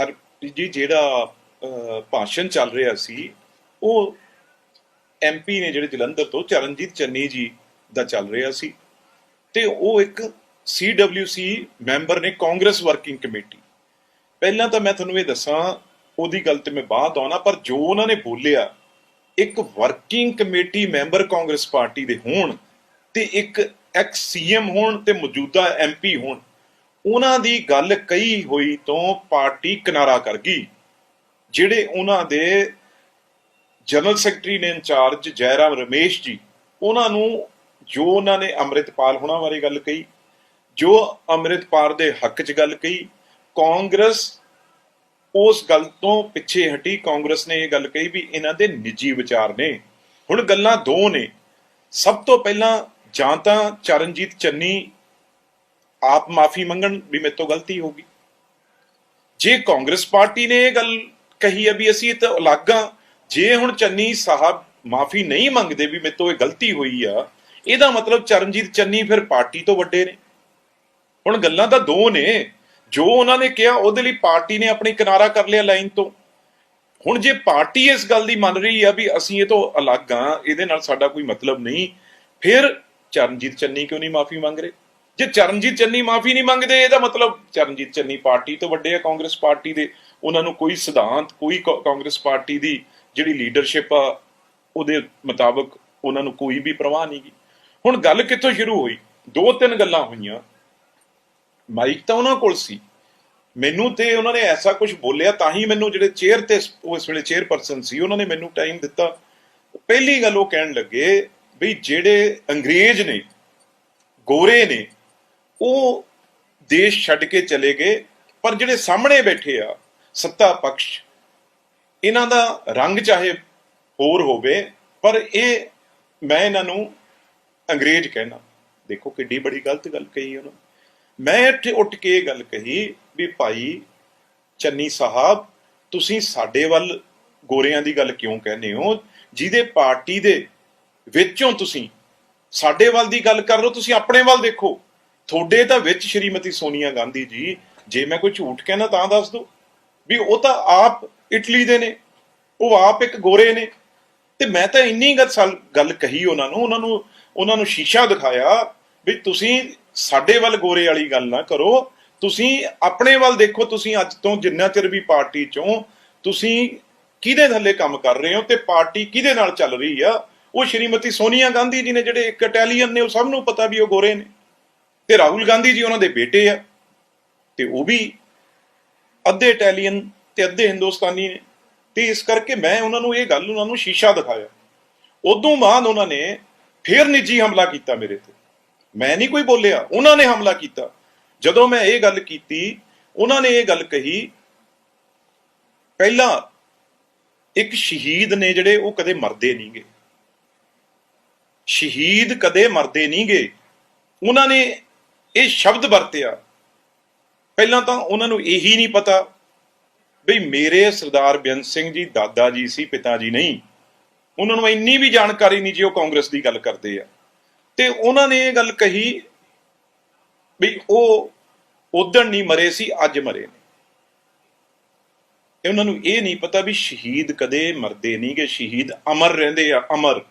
ਹਰ ਜੀ ਜਿਹੜਾ ਭਾਸ਼ਣ ਚੱਲ ਰਿਹਾ ਸੀ, ਉਹ ਐਮਪੀ ਨੇ ਜਿਹੜੇ ਜਲੰਧਰ ਤੋਂ ਚਰਨਜੀਤ ਚੰਨੀ ਜੀ ਦਾ ਚੱਲ ਰਿਹਾ ਸੀ। ਤੇ ਉਹ ਇੱਕ ਸੀਡਬਲਯੂਸੀ ਮੈਂਬਰ ਨੇ ਕਾਂਗਰਸ ਵਰਕਿੰਗ ਕਮੇਟੀ। ਪਹਿਲਾਂ ਤਾਂ ਮੈਂ ਤੁਹਾਨੂੰ ਇਹ ਦੱਸਾਂ, ਉਹਦੀ ਗੱਲ ਤੇ ਮੈਂ ਬਾਅਦ ਆਉਣਾ, ਪਰ ਜੋ ਉਹਨਾਂ ਨੇ ਬੋਲਿਆ, ਇੱਕ working committee member Congress party ਦੇ ਹੋਣ ਤੇ ਇੱਕ ਐਕਸ ਸੀਐਮ ਹੋਣ ਤੇ ਮੌਜੂਦਾ ਐਮਪੀ ਹੋਣ ਉਹਨਾਂ ਦੀ ਗੱਲ ਕਹੀ ਹੋਈ ਤੋਂ ਪਾਰਟੀ ਕਿਨਾਰਾ ਕਰ ਗਈ, ਜਿਹੜੇ ਉਹਨਾਂ ਦੇ ਜਨਰਲ ਸੈਕਟਰੀ ਨੇ ਇੰਚਾਰਜ ਜੈਰਾਮ ਰਮੇਸ਼ ਜੀ, ਉਹਨਾਂ ਨੂੰ ਜੋ ਉਹਨਾਂ ਨੇ ਅੰਮ੍ਰਿਤਪਾਲ ਹੋਣਾ ਬਾਰੇ ਗੱਲ ਕਹੀ, ਜੋ ਅੰਮ੍ਰਿਤਪਾਲ ਦੇ ਹੱਕ 'ਚ ਗੱਲ ਕਹੀ, ਕਾਂਗਰਸ ਉਸ ਗੱਲ ਤੋਂ ਪਿੱਛੇ ਹਟੀ, ਕਾਂਗਰਸ ਨੇ ਇਹ ਗੱਲ ਕਹੀ ਵੀ ਇਹਨਾਂ ਦੇ ਨਿੱਜੀ ਵਿਚਾਰ ਨੇ। ਹੁਣ ਗੱਲਾਂ ਦੋ ਨੇ। ਸਭ ਤੋਂ ਪਹਿਲਾਂ ਜਾਂ ਤਾਂ ਚਰਨਜੀਤ ਚੰਨੀ ਆਪ ਮਾਫੀ ਮੰਗਣ ਵੀ ਮੇਰੇ ਤੋਂ ਗਲਤੀ ਹੋ ਗਈ। ਜੇ ਕਾਂਗਰਸ ਪਾਰਟੀ ਨੇ ਇਹ ਗੱਲ ਕਹੀ ਹੈ ਵੀ ਅਸੀਂ ਤਾਂ ਅਲੱਗ ਹਾਂ, ਜੇ ਹੁਣ ਚੰਨੀ ਸਾਹਿਬ ਮਾਫੀ ਨਹੀਂ ਮੰਗਦੇ ਵੀ ਮੇਰੇ ਤੋਂ ਇਹ ਗਲਤੀ ਹੋਈ ਆ, ਇਹਦਾ ਮਤਲਬ ਚਰਨਜੀਤ ਚੰਨੀ ਫਿਰ ਪਾਰਟੀ ਤੋਂ ਵੱਡੇ ਨੇ। ਹੁਣ ਗੱਲਾਂ ਤਾਂ ਦੋ ਨੇ। ਜੋ ਉਹਨਾਂ ਨੇ ਕਿਹਾ, ਉਹਦੇ ਲਈ ਪਾਰਟੀ ਨੇ ਆਪਣੀ ਕਿਨਾਰਾ ਕਰ ਲਿਆ ਲਾਈਨ ਤੋਂ। ਹੁਣ ਜੇ ਪਾਰਟੀ ਇਸ ਗੱਲ ਦੀ ਮੰਨ ਰਹੀ ਆ ਵੀ ਅਸੀਂ ਇਹ ਤੋਂ ਅਲੱਗ ਆ ਇਹਦੇ ਨਾਲ ਸਾਡਾ ਕੋਈ ਮਤਲਬ ਨਹੀਂ। ਫਿਰ ਚਰਨਜੀਤ ਚੰਨੀ ਕਿਉਂ ਨਹੀਂ ਮਾਫੀ ਮੰਗ ਰਹੇ? ਜੇ ਚਰਨਜੀਤ ਚੰਨੀ ਮਾਫੀ ਨਹੀਂ ਮੰਗਦੇ, ਇਹਦਾ ਮਤਲਬ ਚਰਨਜੀਤ ਚੰਨੀ ਪਾਰਟੀ ਤੋਂ ਵੱਡੇ ਆ, ਕਾਂਗਰਸ ਪਾਰਟੀ ਦੇ। ਉਹਨਾਂ ਨੂੰ ਕੋਈ ਸਿਧਾਂਤ, ਕੋਈ ਕਾ- ਕਾਂਗਰਸ ਪਾਰਟੀ ਦੀ ਜਿਹੜੀ ਲੀਡਰਸ਼ਿਪ ਆ, ਉਹਦੇ ਮੁਤਾਬਕ ਉਹਨਾਂ ਨੂੰ ਕੋਈ ਵੀ ਪ੍ਰਵਾਹ ਨਹੀਂ ਗਈ ਹੁਣ ਗੱਲ ਕਿੱਥੋਂ ਸ਼ੁਰੂ ਹੋਈ? ਦੋ ਤਿੰਨ ਗੱਲਾਂ ਹੋਈਆਂ। ਮਾਈਕ ਤਾਂ ਉਹਨਾਂ ਕੋਲ ਸੀ। ਮੈਨੂੰ ਤੇ ਉਹਨਾਂ ਨੇ ਐਸਾ ਕੁਝ ਬੋਲਿਆ ਤਾਂ ਹੀ ਮੈਨੂੰ ਜਿਹੜੇ ਚੇਅਰ ਤੇ ਉਸ ਵੇਲੇ ਚੇਅਰਪਰਸਨ ਸੀ, ਉਹਨਾਂ ਨੇ ਮੈਨੂੰ ਟਾਈਮ ਦਿੱਤਾ। ਪਹਿਲੀ ਗੱਲ ਉਹ ਕਹਿਣ ਲੱਗੇ ਵੀ ਜਿਹੜੇ ਅੰਗਰੇਜ਼ ਨੇ, ਗੋਰੇ ਨੇ ਉਹ ਦੇਸ਼ ਛੱਡ ਕੇ ਚਲੇ ਗਏ, ਪਰ ਜਿਹੜੇ ਸਾਹਮਣੇ ਬੈਠੇ ਆ, ਸੱਤਾ ਪਕਸ਼, ਇਹਨਾਂ ਦਾ ਰੰਗ ਚਾਹੇ ਹੋਰ ਹੋਵੇ, ਪਰ ਇਹ ਮੈਂ ਇਹਨਾਂ ਨੂੰ ਅੰਗਰੇਜ਼ ਕਹਿਣਾ। ਦੇਖੋ ਕਿੱਡੀ ਬੜੀ ਗਲਤ ਗੱਲ ਕਹੀ ਉਹਨਾਂ। ਮੈਂ ਇੱਥੇ ਉੱਠ ਕੇ ਇਹ ਗੱਲ ਕਹੀ ਵੀ ਭਾਈ ਚੰਨੀ ਸਾਹਿਬ, ਤੁਸੀਂ ਸਾਡੇ ਵੱਲ ਗੋਰਿਆਂ ਦੀ ਗੱਲ ਕਿਉਂ ਕਹਿੰਦੇ ਹੋ? ਜਿਹਦੇ ਪਾਰਟੀ ਦੇ ਵਿੱਚੋਂ ਤੁਸੀਂ ਸਾਡੇ ਵੱਲ ਦੀ ਗੱਲ ਕਰ ਰਹੇ ਹੋ, ਤੁਸੀਂ ਆਪਣੇ ਵੱਲ ਦੇਖੋ। ਤੁਹਾਡੇ ਤਾਂ ਵਿੱਚ ਸ਼੍ਰੀਮਤੀ ਸੋਨੀਆ ਗਾਂਧੀ ਜੀ, ਜੇ ਮੈਂ ਕੋਈ ਝੂਠ ਕਹਿਣਾ ਤਾਂ ਦੱਸ ਦਿਓ। ਵੀ ਉਹ ਤਾਂ ਆਪ ਇਟਲੀ ਦੇ ਨੇ, ਉਹ ਆਪ ਇੱਕ ਗੋਰੇ ਨੇ। ਤੇ ਮੈਂ ਤਾਂ ਇੰਨੀ ਗੱਲ ਗੱਲ ਕਹੀ ਉਹਨਾਂ ਨੂੰ ਉਹਨਾਂ ਨੂੰ ਉਹਨਾਂ ਨੂੰ ਸ਼ੀਸ਼ਾ ਦਿਖਾਇਆ ਵੀ ਤੁਸੀਂ ਸਾਡੇ ਵੱਲ ਗੋਰੇ ਵਾਲੀ ਗੱਲ ਨਾ ਕਰੋ। ਤੁਸੀਂ ਆਪਣੇ ਵੱਲ ਦੇਖੋ, ਤੁਸੀਂ ਅੱਜ ਤੋਂ ਜਿੰਨਾ ਚਿਰ ਵੀ ਪਾਰਟੀ ਚੋਂ ਤੁਸੀਂ ਕਿਹਦੇ ਥੱਲੇ ਕੰਮ ਕਰ ਰਹੇ ਹੋ ਤੇ ਪਾਰਟੀ ਕਿਹਦੇ ਨਾਲ ਚੱਲ ਰਹੀ ਆ, ਉਹ ਸ਼੍ਰੀਮਤੀ ਸੋਨੀਆ ਗਾਂਧੀ ਜੀ ਨੇ ਜਿਹੜੇ ਇੱਕ ਇਟਾਲੀਅਨ ਨੇ, ਉਹ ਸਭ ਨੂੰ ਪਤਾ ਵੀ ਉਹ ਗੋਰੇ ਨੇ। ਤੇ ਰਾਹੁਲ ਗਾਂਧੀ ਜੀ ਉਹਨਾਂ ਦੇ ਬੇਟੇ ਆ ਤੇ ਉਹ ਵੀ ਅੱਧੇ ਇਟਾਲੀਅਨ ਤੇ ਅੱਧੇ ਹਿੰਦੁਸਤਾਨੀ ਨੇ। ਤੇ ਇਸ ਕਰਕੇ ਮੈਂ ਉਹਨਾਂ ਨੂੰ ਇਹ ਗੱਲ ਉਹਨਾਂ ਨੂੰ ਸ਼ੀਸ਼ਾ ਦਿਖਾਇਆ। ਉਦੋਂ ਬਾਅਦ ਉਹਨਾਂ ਨੇ ਫੇਰ ਨਿੱਜੀ ਹਮਲਾ ਕੀਤਾ ਮੇਰੇ ਤੇ। ਮੈਂ ਨਹੀਂ ਕੋਈ ਬੋਲਿਆ, ਉਹਨਾਂ ਨੇ ਹਮਲਾ ਕੀਤਾ। ਜਦੋਂ ਮੈਂ ਇਹ ਗੱਲ ਕੀਤੀ, ਉਹਨਾਂ ਨੇ ਇਹ ਗੱਲ ਕਹੀ, ਪਹਿਲਾਂ ਇੱਕ ਸ਼ਹੀਦ ਨੇ ਜਿਹੜੇ ਉਹ ਕਦੇ ਮਰਦੇ ਨਹੀਂਗੇ ਸ਼ਹੀਦ ਕਦੇ ਮਰਦੇ ਨਹੀਂਗੇ ਉਹਨਾਂ ਨੇ ਇਹ ਸ਼ਬਦ ਵਰਤਿਆ। ਪਹਿਲਾਂ ਤਾਂ ਉਹਨਾਂ ਨੂੰ ਇਹੀ ਨਹੀਂ ਪਤਾ ਵੀ ਮੇਰੇ ਸਰਦਾਰ ਬੇਅੰਤ ਸਿੰਘ ਜੀ, ਦਾਦਾ ਜੀ ਸੀ, ਪਿਤਾ ਜੀ ਨਹੀਂ। ਉਹਨਾਂ ਨੂੰ ਇੰਨੀ ਵੀ ਜਾਣਕਾਰੀ ਨਹੀਂ ਜੀ ਉਹ ਕਾਂਗਰਸ ਦੀ ਗੱਲ ਕਰਦੇ ਆ। ਤੇ ਉਹਨਾਂ ਨੇ ਇਹ ਗੱਲ ਕਹੀ ਵੀ ਉਹ ਉਦਣ ਨਹੀਂ ਮਰੇ ਸੀ, ਅੱਜ ਮਰੇ ਨੇ। ਤੇ ਉਹਨਾਂ ਨੂੰ ਇਹ ਨਹੀਂ ਪਤਾ ਵੀ ਸ਼ਹੀਦ ਕਦੇ ਮਰਦੇ ਨਹੀਂ ਕਿ ਸ਼ਹੀਦ ਅਮਰ ਰਹਿੰਦੇ ਆ, ਅਮਰ।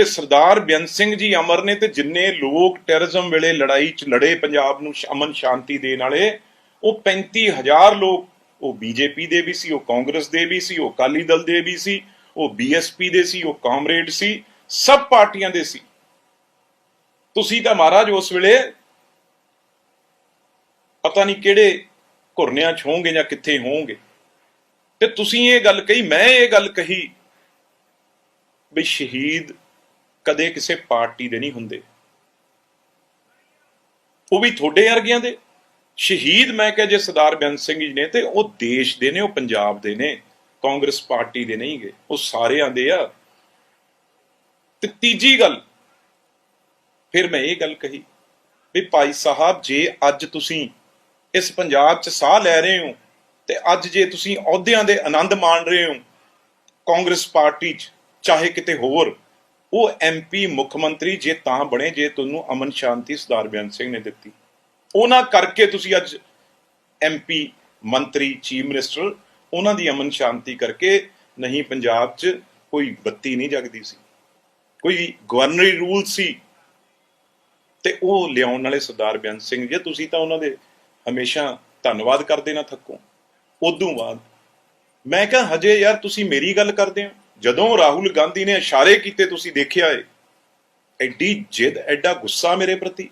ਤੇ ਸਰਦਾਰ ਬੇਅੰਤ ਸਿੰਘ ਜੀ ਅਮਰ ਨੇ ਤੇ ਜਿੰਨੇ ਲੋਕ ਟੈਰਰਿਜ਼ਮ ਵੇਲੇ ਲੜਾਈ 'ਚ ਲੜੇ ਪੰਜਾਬ ਨੂੰ ਅਮਨ ਸ਼ਾਂਤੀ ਦੇਣ ਵਾਲੇ, ਉਹ 35000 ਲੋਕ, ਉਹ ਬੀਜੇਪੀ ਦੇ ਵੀ ਸੀ, ਉਹ ਕਾਂਗਰਸ ਦੇ ਵੀ ਸੀ, ਉਹ ਅਕਾਲੀ ਦਲ ਦੇ ਵੀ ਸੀ, ਉਹ ਬੀਐਸਪੀ ਦੇ ਸੀ, ਉਹ ਕਾਮਰੇਡ ਸੀ, ਸਭ ਪਾਰਟੀਆਂ ਦੇ ਸੀ। ਤੁਸੀਂ ਤਾਂ ਮਹਾਰਾਜ ਉਸ ਵੇਲੇ ਪਤਾ ਨਹੀਂ ਕਿਹੜੇ ਘੁਰਨਿਆਂ 'ਚ ਹੋਵੋਗੇ ਜਾਂ ਕਿੱਥੇ ਹੋਵੋਗੇ। ਤੇ ਤੁਸੀਂ ਇਹ ਗੱਲ ਕਹੀ, ਮੈਂ ਇਹ ਗੱਲ ਕਹੀ ਵੀ ਸ਼ਹੀਦ ਕਦੇ ਕਿਸੇ ਪਾਰਟੀ ਦੇ ਨਹੀਂ ਹੁੰਦੇ। ਉਹ ਵੀ ਤੁਹਾਡੇ ਵਰਗਿਆਂ ਦੇ। ਸ਼ਹੀਦ ਮੈਂ ਕਿਹਾ ਜੇ ਸਰਦਾਰ ਬੇਅੰਤ ਸਿੰਘ ਜੀ ਨੇ ਤੇ ਉਹ ਦੇਸ਼ ਦੇ ਨੇ, ਉਹ ਪੰਜਾਬ ਦੇ ਨੇ, ਕਾਂਗਰਸ ਪਾਰਟੀ ਦੇ ਨਹੀਂ ਗਏ ਉਹ ਸਾਰਿਆਂ ਦੇ ਆ। ਤੇ ਤੀਜੀ ਗੱਲ, ਫਿਰ ਮੈਂ ਇਹ ਗੱਲ ਕਹੀ ਵੀ ਭਾਈ ਸਾਹਿਬ, ਜੇ ਅੱਜ ਤੁਸੀਂ ਇਸ ਪੰਜਾਬ 'ਚ ਸਾਹ ਲੈ ਰਹੇ ਹੋ ਤੇ ਅੱਜ ਜੇ ਤੁਸੀਂ ਅਹੁਦਿਆਂ ਦੇ ਆਨੰਦ ਮਾਣ ਰਹੇ ਹੋ ਕਾਂਗਰਸ ਪਾਰਟੀ 'ਚ, ਚਾਹੇ ਕਿਤੇ ਹੋਰ ਉਹ ਐਮਪੀ ਮੁੱਖ ਮੰਤਰੀ ਜੇ ਤਾਂ ਬਣੇ, ਜੇ ਤੁਹਾਨੂੰ ਅਮਨ ਸ਼ਾਂਤੀ ਸਰਦਾਰ ਬੇਅੰਤ ਸਿੰਘ ਨੇ ਦਿੱਤੀ। ਉਹਨਾਂ ਕਰਕੇ ਤੁਸੀਂ ਅੱਜ ਐਮਪੀ ਮੰਤਰੀ, ਚੀਫ ਮਿਨਿਸਟਰ, ਉਹਨਾਂ ਦੀ ਅਮਨ ਸ਼ਾਂਤੀ ਕਰਕੇ ਨਹੀਂ ਪੰਜਾਬ 'ਚ ਕੋਈ ਬੱਤੀ ਨਹੀਂ ਜਗਦੀ ਸੀ। ਕੋਈ ਗਵਰਨਰੀ ਰੂਲ ਸੀ। ਤੇ ਉਹ ਲਿਆਉਣ ਵਾਲੇ ਸਰਦਾਰ ਬੇਅੰਤ ਸਿੰਘ ਜੀ, ਤੁਸੀਂ ਤਾਂ ਉਹਨਾਂ ਦੇ ਹਮੇਸ਼ਾ ਧੰਨਵਾਦ ਕਰਦੇ ਨਾ ਥੱਕੋ। ਉਦੋਂ ਬਾਅਦ ਮੈਂ ਕਿਹਾ, ਹਜੇ ਯਾਰ ਤੁਸੀਂ ਮੇਰੀ ਗੱਲ ਕਰਦੇ ਹੋ। ਜਦੋਂ ਰਾਹੁਲ ਗਾਂਧੀ ਨੇ ਇਸ਼ਾਰੇ ਕੀਤੇ ਤੁਸੀਂ ਦੇਖਿਆ ਏ, ਐਡੀ ਜਿੱਦ, ਐਡਾ ਗੁੱਸਾ ਮੇਰੇ ਪ੍ਰਤੀ।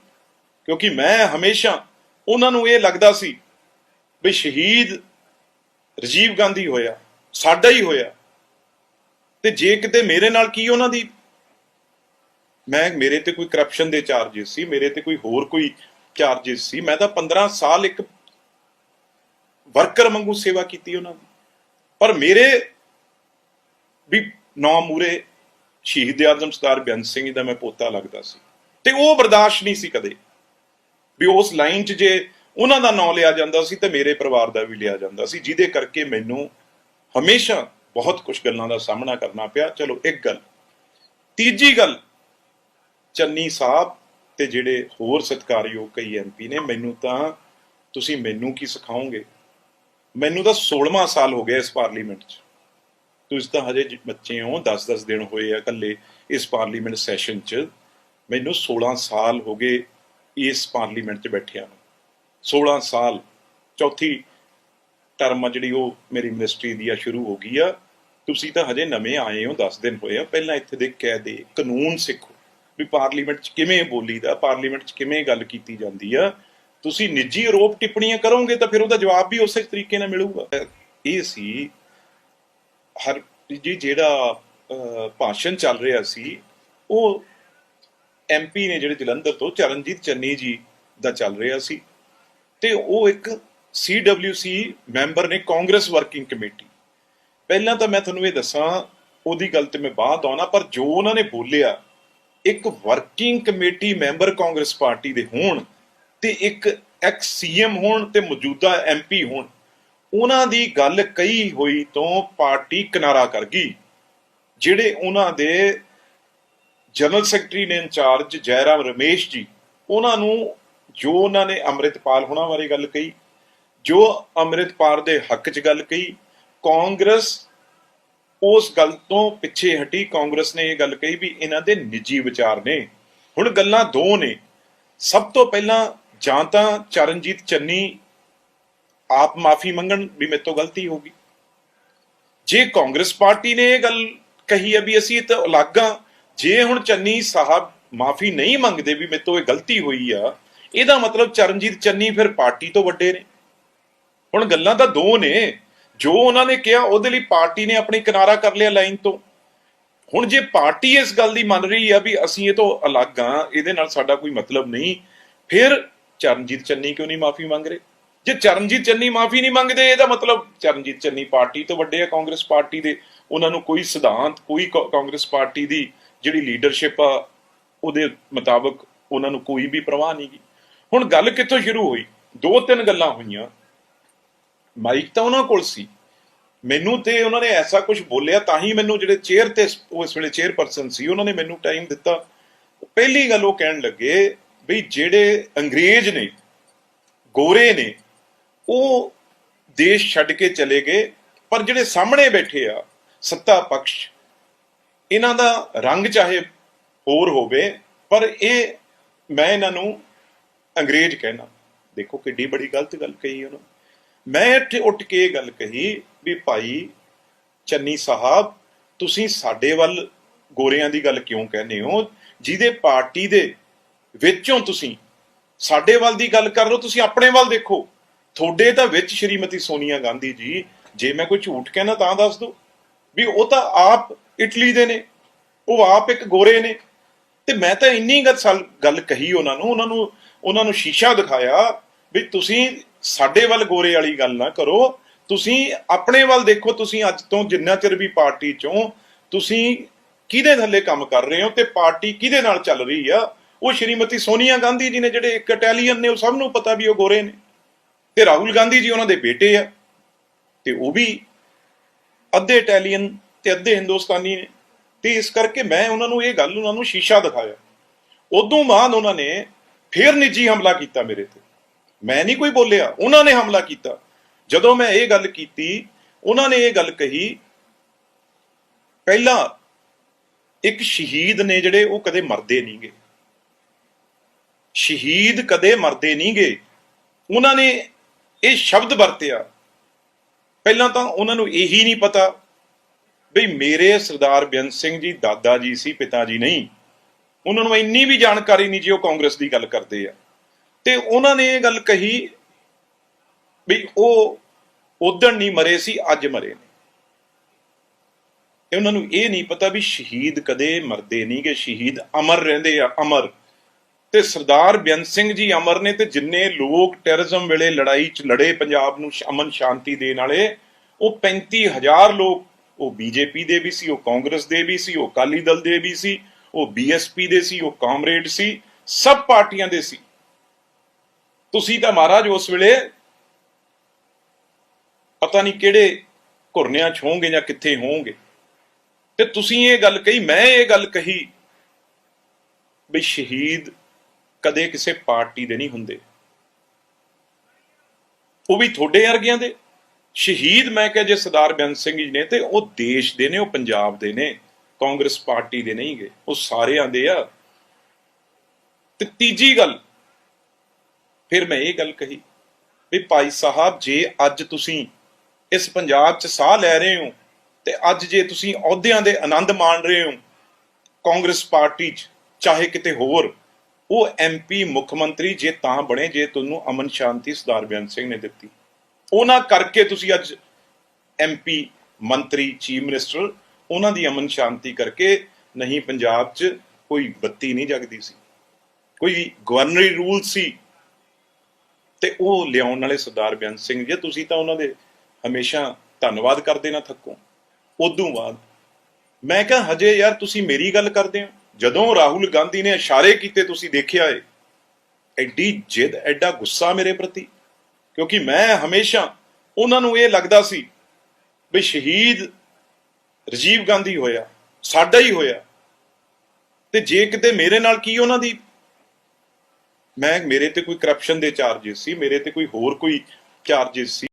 ਕਿਉਂਕਿ ਮੈਂ ਹਮੇਸ਼ਾ ਉਹਨਾਂ ਨੂੰ ਇਹ ਲੱਗਦਾ ਸੀ ਵੀ ਸ਼ਹੀਦ ਰਜੀਵ ਗਾਂਧੀ ਹੋਇਆ, ਸਾਡਾ ਹੀ ਹੋਇਆ। ਤੇ ਜੇ ਕਿਤੇ ਮੇਰੇ ਨਾਲ ਕੀ ਉਹਨਾਂ ਦੀ? ਮੈਂ, ਮੇਰੇ ਤੇ ਕੋਈ ਕਰਪਸ਼ਨ ਦੇ ਚਾਰजेस ਸੀ, ਮੇਰੇ ਤੇ ਕੋਈ ਹੋਰ ਕੋਈ ਚਾਰजेस ਸੀ। ਮੈਂ ਤਾਂ 15 ਸਾਲ ਇੱਕ ਵਰਕਰ ਵਾਂਗੂ ਸੇਵਾ ਕੀਤੀ ਉਹਨਾਂ ਦੀ। ਪਰ ਮੇਰੇ ਵੀ ਨੌ ਮੂਰੇ ਸ਼ਹੀਦ ਆਜ਼ਮ ਸਰਦਾਰ ਬੇਅੰਤ ਸਿੰਘ ਜੀ ਦਾ ਮੈਂ ਪੋਤਾ ਲੱਗਦਾ ਸੀ। ਤੇ ਉਹ ਬਰਦਾਸ਼ਤ ਨਹੀਂ ਸੀ ਕਦੇ। ਵੀ ਉਸ ਲਾਈਨ 'ਚ ਜੇ ਉਹਨਾਂ ਦਾ ਨਾਂ ਲਿਆ ਜਾਂਦਾ ਸੀ ਤੇ ਮੇਰੇ ਪਰਿਵਾਰ ਦਾ ਵੀ ਲਿਆ ਜਾਂਦਾ ਸੀ, ਜਿਹਦੇ ਕਰਕੇ ਮੈਨੂੰ ਹਮੇਸ਼ਾ ਬਹੁਤ ਕੁਝ ਗੱਲਾਂ ਦਾ ਸਾਹਮਣਾ ਕਰਨਾ ਪਿਆ। ਚਲੋ ਇੱਕ ਗੱਲ। ਤੀਜੀ ਗੱਲ, ਚੰਨੀ ਸਾਹਿਬ ਤੇ ਜਿਹੜੇ ਹੋਰ ਸਤਿਕਾਰਯੋਗ ਕਈ ਐਮਪੀ ਨੇ, ਮੈਨੂੰ ਤਾਂ ਤੁਸੀਂ ਮੈਨੂੰ ਕੀ ਸਿਖਾਓਗੇ? ਮੈਨੂੰ ਤਾਂ 16ਵਾਂ ਸਾਲ ਹੋ ਗਿਆ ਇਸ ਪਾਰਲੀਮੈਂਟ 'ਚ। ਤੁਸੀਂ ਤਾਂ ਹਜੇ ਬੱਚੇ ਹੋ 10-10 ਦਿਨ ਹੋਏ ਆ ਇਕੱਲੇ ਇਸ ਪਾਰਲੀਮੈਂਟ ਸੈਸ਼ਨ 'ਚ। ਮੈਨੂੰ 16 ਸਾਲ ਹੋ ਗਏ ਇਸ ਪਾਰਲੀਮੈਂਟ 'ਚ ਬੈਠਿਆ ਨੂੰ। 16 ਸਾਲ, ਚੌਥੀ ਟਰਮ ਆ ਜਿਹੜੀ ਉਹ ਮੇਰੀ ਮਿਨਿਸਟਰੀ ਦੀ ਆ, ਸ਼ੁਰੂ ਹੋ ਗਈ ਆ। ਤੁਸੀਂ ਤਾਂ ਹਜੇ ਨਵੇਂ ਆਏ ਹੋ 10 ਦਿਨ ਹੋਏ ਆ। ਪਹਿਲਾਂ ਇੱਥੇ ਦੇ ਕਾਇਦੇ ਕਾਨੂੰਨ ਸਿੱਖੋ। ਵੀ ਪਾਰਲੀਮੈਂਟ 'ਚ ਕਿਵੇਂ ਬੋਲੀਦਾ ਪਾਰਲੀਮੈਂਟ 'ਚ ਕਿਵੇਂ ਗੱਲ ਕੀਤੀ ਜਾਂਦੀ ਆ। ਤੁਸੀਂ ਨਿੱਜੀ ਆਰੋਪ ਟਿੱਪਣੀਆਂ ਕਰੋਗੇ ਤਾਂ ਫਿਰ ਉਹਦਾ ਜਵਾਬ ਵੀ ਉਸੇ ਤਰੀਕੇ ਨਾਲ ਮਿਲੂਗਾ। ਇਹ ਸੀ ਹਰ ਜੀ, ਜਿਹੜਾ ਭਾਸ਼ਣ ਚੱਲ ਰਿਹਾ ਸੀ, ਉਹ ਐਮਪੀ ਨੇ ਜਿਹੜੇ ਜਲੰਧਰ ਤੋਂ ਚਰਨਜੀਤ ਚੰਨੀ ਜੀ ਦਾ ਚੱਲ ਰਿਹਾ ਸੀ। ਤੇ ਉਹ ਇੱਕ ਸੀਡਬਲਯੂਸੀ ਮੈਂਬਰ ਨੇ ਕਾਂਗਰਸ ਵਰਕਿੰਗ ਕਮੇਟੀ। ਪਹਿਲਾਂ ਤਾਂ ਮੈਂ ਤੁਹਾਨੂੰ ਇਹ ਦੱਸਾਂ, ਉਹਦੀ ਗੱਲ ਤੇ ਮੈਂ ਬਾਅਦ ਆਉਣਾ ਪਰ ਜੋ ਉਹਨਾਂ ਨੇ ਬੋਲਿਆ, ਇੱਕ working committee member Congress party ਦੇ ਹੋਣ ਤੇ ਇੱਕ ਐਕਸ ਸੀਐਮ ਹੋਣ ਤੇ ਮੌਜੂਦਾ ਐਮਪੀ ਹੋਣ ਉਹਨਾਂ ਦੀ ਗੱਲ ਕਹੀ ਹੋਈ ਤੋਂ ਪਾਰਟੀ ਕਿਨਾਰਾ ਕਰ ਗਈ, ਜਿਹੜੇ ਉਹਨਾਂ ਦੇ ਜਨਰਲ ਸੈਕਟਰੀ ਨੇ ਇੰਚਾਰਜ ਜੈਰਾਮ ਰਮੇਸ਼ ਜੀ, ਉਹਨਾਂ ਨੂੰ ਜੋ ਉਹਨਾਂ ਨੇ ਅੰਮ੍ਰਿਤਪਾਲ ਹੋਣਾ ਬਾਰੇ ਗੱਲ ਕਹੀ, ਜੋ ਅੰਮ੍ਰਿਤਪਾਲ ਦੇ ਹੱਕ 'ਚ ਗੱਲ ਕਹੀ, ਕਾਂਗਰਸ ਉਸ ਗੱਲ ਤੋਂ ਪਿੱਛੇ ਹਟੀ, ਕਾਂਗਰਸ ਨੇ ਇਹ ਗੱਲ ਕਹੀ ਵੀ ਇਹਨਾਂ ਦੇ ਨਿੱਜੀ ਵਿਚਾਰ ਨੇ। ਹੁਣ ਗੱਲਾਂ ਦੋ ਨੇ। ਸਭ ਤੋਂ ਪਹਿਲਾਂ ਜਾਂ ਤਾਂ ਚਰਨਜੀਤ ਚੰਨੀ ਆਪ ਮਾਫੀ ਮੰਗਣ ਵੀ ਮੇਰੇ ਤੋਂ ਗਲਤੀ ਹੋ ਗਈ। ਜੇ ਕਾਂਗਰਸ ਪਾਰਟੀ ਨੇ ਇਹ ਗੱਲ ਕਹੀ ਹੈ ਵੀ ਅਸੀਂ ਤਾਂ ਅਲੱਗ ਹਾਂ, ਜੇ ਹੁਣ ਚੰਨੀ ਸਾਹਿਬ ਮਾਫੀ ਨਹੀਂ ਮੰਗਦੇ ਵੀ ਮੇਰੇ ਤੋਂ ਇਹ ਗਲਤੀ ਹੋਈ ਆ, ਇਹਦਾ ਮਤਲਬ ਚਰਨਜੀਤ ਚੰਨੀ ਫਿਰ ਪਾਰਟੀ ਤੋਂ ਵੱਡੇ ਨੇ। ਹੁਣ ਗੱਲਾਂ ਤਾਂ ਦੋ ਨੇ। ਜੋ ਉਹਨਾਂ ਨੇ ਕਿਹਾ, ਉਹਦੇ ਲਈ ਪਾਰਟੀ ਨੇ ਆਪਣੀ ਕਿਨਾਰਾ ਕਰ ਲਿਆ ਲਾਈਨ ਤੋਂ। ਹੁਣ ਜੇ ਪਾਰਟੀ ਇਸ ਗੱਲ ਦੀ ਮੰਨ ਰਹੀ ਆ ਵੀ ਅਸੀਂ ਇਹ ਤੋਂ ਅਲੱਗ ਆ ਇਹਦੇ ਨਾਲ ਸਾਡਾ ਕੋਈ ਮਤਲਬ ਨਹੀਂ। ਫਿਰ ਚਰਨਜੀਤ ਚੰਨੀ ਕਿਉਂ ਨਹੀਂ ਮਾਫੀ ਮੰਗ ਰਹੇ? ਜੇ ਚਰਨਜੀਤ ਚੰਨੀ ਮਾਫੀ ਨਹੀਂ ਮੰਗਦੇ, ਇਹਦਾ ਮਤਲਬ ਚਰਨਜੀਤ ਚੰਨੀ ਪਾਰਟੀ ਤੋਂ ਵੱਡੇ ਆ, ਕਾਂਗਰਸ ਪਾਰਟੀ ਦੇ। ਉਹਨਾਂ ਨੂੰ ਕੋਈ ਸਿਧਾਂਤ, ਕੋਈ ਕਾ- ਕਾਂਗਰਸ ਪਾਰਟੀ ਦੀ ਜਿਹੜੀ ਲੀਡਰਸ਼ਿਪ ਆ, ਉਹਦੇ ਮੁਤਾਬਕ ਉਹਨਾਂ ਨੂੰ ਕੋਈ ਵੀ ਪ੍ਰਵਾਹ ਨਹੀਂ ਗਈ ਹੁਣ ਗੱਲ ਕਿੱਥੋਂ ਸ਼ੁਰੂ ਹੋਈ? ਦੋ ਤਿੰਨ ਗੱਲਾਂ ਹੋਈਆਂ। ਮਾਈਕ ਤਾਂ ਉਹਨਾਂ ਕੋਲ ਸੀ। ਮੈਨੂੰ ਤੇ ਉਹਨਾਂ ਨੇ ਐਸਾ ਕੁਝ ਬੋਲਿਆ ਤਾਂ ਹੀ ਮੈਨੂੰ ਜਿਹੜੇ ਚੇਅਰ ਤੇ ਉਹ ਇਸ ਵੇਲੇ ਚੇਅਰਪਰਸਨ ਸੀ, ਉਹਨਾਂ ਨੇ ਮੈਨੂੰ ਟਾਈਮ ਦਿੱਤਾ। ਪਹਿਲੀ ਗੱਲ ਉਹ ਕਹਿਣ ਲੱਗੇ ਵੀ ਜਿਹੜੇ ਅੰਗਰੇਜ਼ ਨੇ, ਗੋਰੇ ਨੇ ਉਹ ਦੇਸ਼ ਛੱਡ ਕੇ ਚਲੇ ਗਏ, ਪਰ ਜਿਹੜੇ ਸਾਹਮਣੇ ਬੈਠੇ ਆ, ਸੱਤਾ ਪਕਸ਼, ਇਹਨਾਂ ਦਾ ਰੰਗ ਚਾਹੇ ਹੋਰ ਹੋਵੇ, ਪਰ ਇਹ ਮੈਂ ਇਹਨਾਂ ਨੂੰ ਅੰਗਰੇਜ਼ ਕਹਿਣਾ। ਦੇਖੋ ਕਿੱਡੀ ਬੜੀ ਗਲਤ ਗੱਲ ਕਹੀ ਉਹਨਾਂ। ਮੈਂ ਇੱਥੇ ਉੱਠ ਕੇ ਇਹ ਗੱਲ ਕਹੀ ਵੀ ਭਾਈ ਚੰਨੀ ਸਾਹਿਬ, ਤੁਸੀਂ ਸਾਡੇ ਵੱਲ ਗੋਰਿਆਂ ਦੀ ਗੱਲ ਕਿਉਂ ਕਹਿੰਦੇ ਹੋ? ਜਿਹਦੇ ਪਾਰਟੀ ਦੇ ਵਿੱਚੋਂ ਤੁਸੀਂ ਸਾਡੇ ਵੱਲ ਦੀ ਗੱਲ ਕਰ ਰਹੇ ਹੋ, ਤੁਸੀਂ ਆਪਣੇ ਵੱਲ ਦੇਖੋ। ਤੁਹਾਡੇ ਤਾਂ ਵਿੱਚ ਸ਼੍ਰੀਮਤੀ ਸੋਨੀਆ ਗਾਂਧੀ ਜੀ, ਜੇ ਮੈਂ ਕੋਈ ਝੂਠ ਕਹਿਣਾ ਤਾਂ ਦੱਸ ਦਿਓ। ਵੀ ਉਹ ਤਾਂ ਆਪ ਇਟਲੀ ਦੇ ਨੇ, ਉਹ ਆਪ ਇੱਕ ਗੋਰੇ ਨੇ। ਤੇ ਮੈਂ ਤਾਂ ਇੰਨੀ ਗੱਲ ਗੱਲ ਕਹੀ ਉਹਨਾਂ ਨੂੰ ਉਹਨਾਂ ਨੂੰ ਉਹਨਾਂ ਨੂੰ ਸ਼ੀਸ਼ਾ ਦਿਖਾਇਆ ਵੀ ਤੁਸੀਂ ਸਾਡੇ ਵੱਲ ਗੋਰੇ ਵਾਲੀ ਗੱਲ ਨਾ ਕਰੋ। ਤੁਸੀਂ ਆਪਣੇ ਵੱਲ ਦੇਖੋ, ਤੁਸੀਂ ਅੱਜ ਤੋਂ ਜਿੰਨਾ ਚਿਰ ਵੀ ਪਾਰਟੀ ਚੋਂ ਤੁਸੀਂ ਕਿਹਦੇ ਥੱਲੇ ਕੰਮ ਕਰ ਰਹੇ ਹੋ ਤੇ ਪਾਰਟੀ ਕਿਹਦੇ ਨਾਲ ਚੱਲ ਰਹੀ ਆ, ਉਹ ਸ਼੍ਰੀਮਤੀ ਸੋਨੀਆ ਗਾਂਧੀ ਜੀ ਨੇ ਜਿਹੜੇ ਇੱਕ ਇਟਾਲੀਅਨ ਨੇ, ਉਹ ਸਭ ਨੂੰ ਪਤਾ ਵੀ ਉਹ ਗੋਰੇ ਨੇ। ਤੇ ਰਾਹੁਲ ਗਾਂਧੀ ਜੀ ਉਹਨਾਂ ਦੇ ਬੇਟੇ ਆ ਤੇ ਉਹ ਵੀ ਅੱਧੇ ਇਟਾਲੀਅਨ ਤੇ ਅੱਧੇ ਹਿੰਦੁਸਤਾਨੀ ਨੇ। ਤੇ ਇਸ ਕਰਕੇ ਮੈਂ ਉਹਨਾਂ ਨੂੰ ਇਹ ਗੱਲ ਉਹਨਾਂ ਨੂੰ ਸ਼ੀਸ਼ਾ ਦਿਖਾਇਆ। ਉਦੋਂ ਬਾਅਦ ਉਹਨਾਂ ਨੇ ਫੇਰ ਨਿੱਜੀ ਹਮਲਾ ਕੀਤਾ ਮੇਰੇ ਤੇ। ਮੈਂ ਨਹੀਂ ਕੋਈ ਬੋਲਿਆ, ਉਹਨਾਂ ਨੇ ਹਮਲਾ ਕੀਤਾ। ਜਦੋਂ ਮੈਂ ਇਹ ਗੱਲ ਕੀਤੀ, ਉਹਨਾਂ ਨੇ ਇਹ ਗੱਲ ਕਹੀ, ਪਹਿਲਾਂ ਇੱਕ ਸ਼ਹੀਦ ਨੇ ਜਿਹੜੇ ਉਹ ਕਦੇ ਮਰਦੇ ਨਹੀਂਗੇ ਸ਼ਹੀਦ ਕਦੇ ਮਰਦੇ ਨਹੀਂਗੇ ਉਹਨਾਂ ਨੇ ਇਹ ਸ਼ਬਦ ਵਰਤਿਆ। ਪਹਿਲਾਂ ਤਾਂ ਉਹਨਾਂ ਨੂੰ ਇਹੀ ਨਹੀਂ ਪਤਾ ਵੀ ਮੇਰੇ ਸਰਦਾਰ ਬੇਅੰਤ ਸਿੰਘ ਜੀ, ਦਾਦਾ ਜੀ ਸੀ, ਪਿਤਾ ਜੀ ਨਹੀਂ। ਉਹਨਾਂ ਨੂੰ ਇੰਨੀ ਵੀ ਜਾਣਕਾਰੀ ਨਹੀਂ ਜੀ ਉਹ ਕਾਂਗਰਸ ਦੀ ਗੱਲ ਕਰਦੇ ਆ। ਤੇ ਉਹਨਾਂ ਨੇ ਇਹ ਗੱਲ ਕਹੀ ਵੀ ਉਹ ਉਦਣ ਨਹੀਂ ਮਰੇ ਸੀ, ਅੱਜ ਮਰੇ ਨੇ। ਤੇ ਉਹਨਾਂ ਨੂੰ ਇਹ ਨਹੀਂ ਪਤਾ ਵੀ ਸ਼ਹੀਦ ਕਦੇ ਮਰਦੇ ਨਹੀਂ ਕਿ ਸ਼ਹੀਦ ਅਮਰ ਰਹਿੰਦੇ ਆ, ਅਮਰ। ਤੇ ਸਰਦਾਰ ਬੇਅੰਤ ਸਿੰਘ ਜੀ ਅਮਰ ਨੇ ਤੇ ਜਿੰਨੇ ਲੋਕ ਟੈਰਰਿਜ਼ਮ ਵੇਲੇ ਲੜਾਈ 'ਚ ਲੜੇ ਪੰਜਾਬ ਨੂੰ ਅਮਨ ਸ਼ਾਂਤੀ ਦੇਣ ਵਾਲੇ, ਉਹ 35000 ਲੋਕ, ਉਹ ਬੀਜੇਪੀ ਦੇ ਵੀ ਸੀ, ਉਹ ਕਾਂਗਰਸ ਦੇ ਵੀ ਸੀ, ਉਹ ਅਕਾਲੀ ਦਲ ਦੇ ਵੀ ਸੀ, ਉਹ ਬੀਐਸਪੀ ਦੇ ਸੀ, ਉਹ ਕਾਮਰੇਡ ਸੀ, ਸਭ ਪਾਰਟੀਆਂ ਦੇ ਸੀ। ਤੁਸੀਂ ਤਾਂ ਮਹਾਰਾਜ ਉਸ ਵੇਲੇ ਪਤਾ ਨਹੀਂ ਕਿਹੜੇ ਘੁਰਨਿਆਂ 'ਚ ਹੋਵੋਗੇ ਜਾਂ ਕਿੱਥੇ ਹੋਵੋਗੇ। ਤੇ ਤੁਸੀਂ ਇਹ ਗੱਲ ਕਹੀ, ਮੈਂ ਇਹ ਗੱਲ ਕਹੀ ਵੀ ਸ਼ਹੀਦ ਕਦੇ ਕਿਸੇ ਪਾਰਟੀ ਦੇ ਨਹੀਂ ਹੁੰਦੇ। ਉਹ ਵੀ ਤੁਹਾਡੇ ਵਰਗਿਆਂ ਦੇ। ਸ਼ਹੀਦ ਮੈਂ ਕਿਹਾ ਜੇ ਸਰਦਾਰ ਬੇਅੰਤ ਸਿੰਘ ਜੀ ਨੇ ਤੇ ਉਹ ਦੇਸ਼ ਦੇ ਨੇ, ਉਹ ਪੰਜਾਬ ਦੇ ਨੇ, ਕਾਂਗਰਸ ਪਾਰਟੀ ਦੇ ਨਹੀਂ ਗਏ। ਉਹ ਸਾਰਿਆਂ ਦੇ ਆ। ਤੇ ਤੀਜੀ ਗੱਲ, ਫਿਰ ਮੈਂ ਇਹ ਗੱਲ ਕਹੀ ਵੀ ਭਾਈ ਸਾਹਿਬ, ਜੇ ਅੱਜ ਤੁਸੀਂ ਇਸ ਪੰਜਾਬ 'ਚ ਸਾਹ ਲੈ ਰਹੇ ਹੋ ਤੇ ਅੱਜ ਜੇ ਤੁਸੀਂ ਅਹੁਦਿਆਂ ਦੇ ਆਨੰਦ ਮਾਣ ਰਹੇ ਹੋ ਕਾਂਗਰਸ ਪਾਰਟੀ 'ਚ, ਚਾਹੇ ਕਿਤੇ ਹੋਰ ਉਹ ਐਮਪੀ ਮੁੱਖ ਮੰਤਰੀ ਜੇ ਤਾਂ ਬਣੇ, ਜੇ ਤੁਹਾਨੂੰ ਅਮਨ ਸ਼ਾਂਤੀ ਸਰਦਾਰ ਬੇਅੰਤ ਸਿੰਘ ਨੇ ਦਿੱਤੀ। ਉਹਨਾਂ ਕਰਕੇ ਤੁਸੀਂ ਅੱਜ ਐਮਪੀ ਮੰਤਰੀ, ਚੀਫ ਮਿਨਿਸਟਰ, ਉਹਨਾਂ ਦੀ ਅਮਨ ਸ਼ਾਂਤੀ ਕਰਕੇ ਨਹੀਂ ਪੰਜਾਬ 'ਚ ਕੋਈ ਬੱਤੀ ਨਹੀਂ ਜਗਦੀ ਸੀ। ਕੋਈ ਗਵਰਨਰੀ ਰੂਲ ਸੀ। ਤੇ ਉਹ ਲਿਆਉਣ ਵਾਲੇ ਸਰਦਾਰ ਬੇਅੰਤ ਸਿੰਘ ਜੀ, ਤੁਸੀਂ ਤਾਂ ਉਹਨਾਂ ਦੇ ਹਮੇਸ਼ਾ ਧੰਨਵਾਦ ਕਰਦੇ ਨਾ ਥੱਕੋ। ਉਦੋਂ ਬਾਅਦ ਮੈਂ ਕਿਹਾ, ਹਜੇ ਯਾਰ ਤੁਸੀਂ ਮੇਰੀ ਗੱਲ ਕਰਦੇ ਹੋ। ਜਦੋਂ ਰਾਹੁਲ ਗਾਂਧੀ ਨੇ ਇਸ਼ਾਰੇ ਕੀਤੇ ਤੁਸੀਂ ਦੇਖਿਆ ਏ, ਐਡੀ ਜਿੱਦ, ਐਡਾ ਗੁੱਸਾ ਮੇਰੇ ਪ੍ਰਤੀ। ਕਿਉਂਕਿ ਮੈਂ ਹਮੇਸ਼ਾ ਉਹਨਾਂ ਨੂੰ ਇਹ ਲੱਗਦਾ ਸੀ ਵੀ ਸ਼ਹੀਦ ਰਜੀਵ ਗਾਂਧੀ ਹੋਇਆ, ਸਾਡਾ ਹੀ ਹੋਇਆ। ਤੇ ਜੇ ਕਿਤੇ ਮੇਰੇ ਨਾਲ ਕੀ ਉਹਨਾਂ ਦੀ? ਮੈਂ, ਮੇਰੇ ਤੇ ਕੋਈ ਕਰਪਸ਼ਨ ਦੇ ਚਾਰजेस ਸੀ, ਮੇਰੇ ਤੇ ਕੋਈ ਹੋਰ ਕੋਈ ਚਾਰजेस ਸੀ।